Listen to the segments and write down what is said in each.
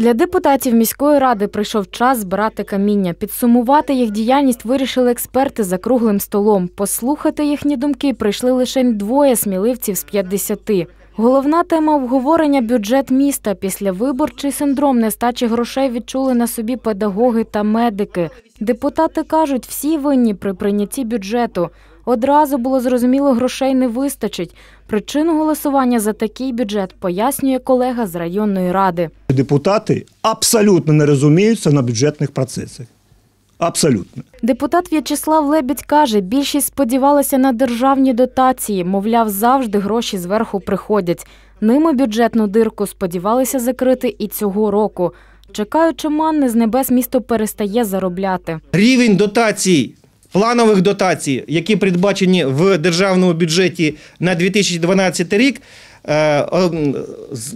Для депутатів міської ради прийшов час збирати каміння. Підсумувати їх діяльність вирішили експерти за круглим столом. Послухати їхні думки прийшли лише двоє сміливців з 50. Головна тема обговорення бюджет міста. Після виборчий синдром нестачі грошей відчули на собі педагоги та медики. Депутати кажуть, всі винні при прийнятті бюджету. Одразу було зрозуміло, грошей не вистачить. Причину голосування за такий бюджет пояснює колега з районної ради. Депутати абсолютно не розуміються на бюджетних процесах. Абсолютно. Депутат В'ячеслав Лебідь каже, більшість сподівалася на державні дотації, мовляв, завжди гроші зверху приходять. Ними бюджетну дирку сподівалися закрити і цього року. Чекаючи манни, з небес місто перестає заробляти. Рівень дотацій, планових дотацій, які передбачені в державному бюджеті на 2012 рік, е,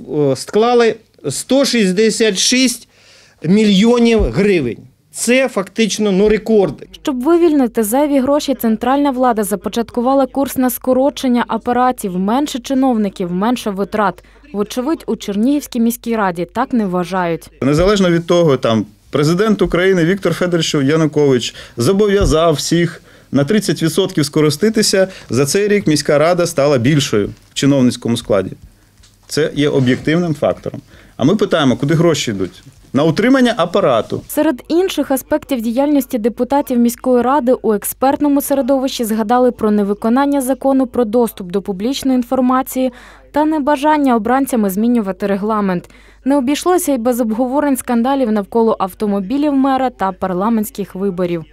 о, склали 166 мільйонів гривень. Це фактично ну, рекорд. Щоб вивільнити зайві гроші, центральна влада започаткувала курс на скорочення апаратів, менше чиновників, менше витрат. Вочевидь, у Чернігівській міській раді так не вважають. Незалежно від того, там президент України Віктор Федорович Янукович зобов'язав всіх на 30% скориститися. За цей рік міська рада стала більшою в чиновницькому складі. Це є об'єктивним фактором. А ми питаємо, куди гроші йдуть? На утримання апарату. Серед інших аспектів діяльності депутатів міської ради у експертному середовищі згадали про невиконання закону про доступ до публічної інформації та небажання обранцями змінювати регламент. Не обійшлося й без обговорень скандалів навколо автомобілів мера та парламентських виборів.